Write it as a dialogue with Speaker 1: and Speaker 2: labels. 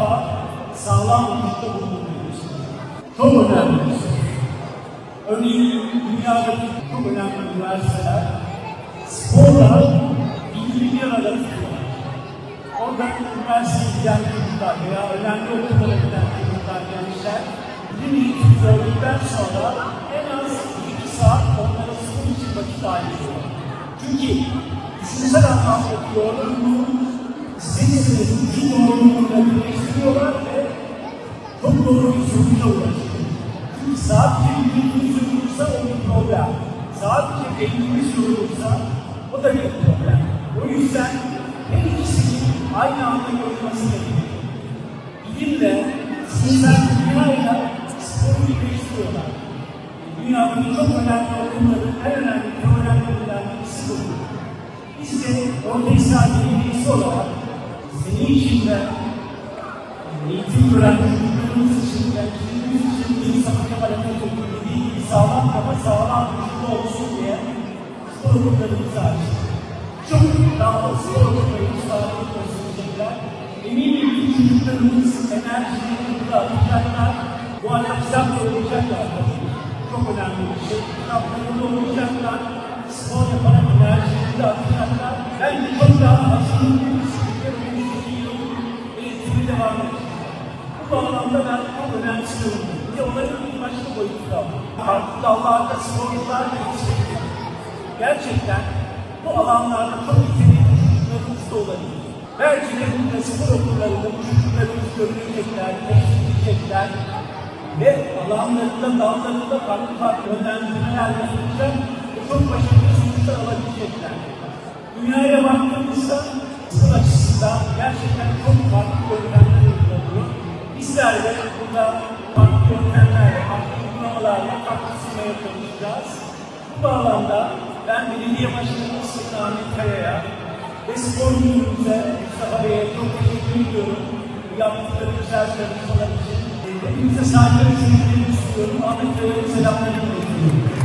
Speaker 1: daha sağlam vücutta bulunmalıyız. Çok önemli. Örneğin dünyadaki çok önemli üniversiteler sporla bilgi bir arada tutuyorlar. Oradan üniversiteye giden çocuklar veya önemli okullara giden çocuklar, gençler bilim eğitimi gördükten sonra en az 2 saat onlara spor için vakit ayırıyor. Çünkü düşünsel anlamda yorgunluğu zihnini, vücut yorgunluğuyla birleştiriyorlar ve çok doğru bir sonuca ulaşıyor. Çünkü sadece vücudumuz yorulursa o bir problem. Sadece beynimiz yorulursa o da bir problem. O yüzden her ikisinin aynı anda yorulması gerekiyor. Bilimle, zihinsel dünyayla sporu birleştiriyorlar. Dünyanın çok önemli okulların en önemli teorilerinden birisi bu. Biz de orta birisi olarak için de eğitim gören çocuklarımız için, gençlerimiz için sabah kemal Atatürk'ün dediği gibi sağlam kafa sağlam vücutlu olsun diye spor okullarımızı açtık. Çok daha fazla spor okullarımız sağlıklı gösterecekler. Eminim ki çocuklarımız enerjilerini burada atacaklar. Bu da okuyacaklar tabii. Çok önemli bir şey. Kitaplarında okuyacaklar. Spor yaparak enerjilerini de atacaklar. Bence çok daha hazırlıklı devam edecek. Bu bağlamda ben çok önemsiyorum. Bir de onların bir başka boyutu da var. Farklı dallarda sporcular yetişecekler. Gerçekten bu alanlarda çok yetenekli çocuklarımız da olabilir. Belki de burada spor okullarında bu çocuklarımız görülecekler, teşvikleyecekler ve alanlarında, dallarında farklı farklı yönlendirmeler yapacak ve çok başarılı sonuçlar alabilecekler. Dünyaya baktığımızda spor açısından gerçekten çok farklı. Bizler de burada farklı yöntemlerle, farklı uygulamalarla katkı sunmaya çalışacağız. Bu bağlamda ben belediye başkanımız Sayın Ahmet Kaya'ya ve spor müdürümüze Mustafa Bey'e çok teşekkür ediyorum. Yaptıkları güzel çalışmalar için. Hepinize saygı ve sevgilerimi sunuyorum. Ahmet Kaya'ya selamlarımı iletiyorum.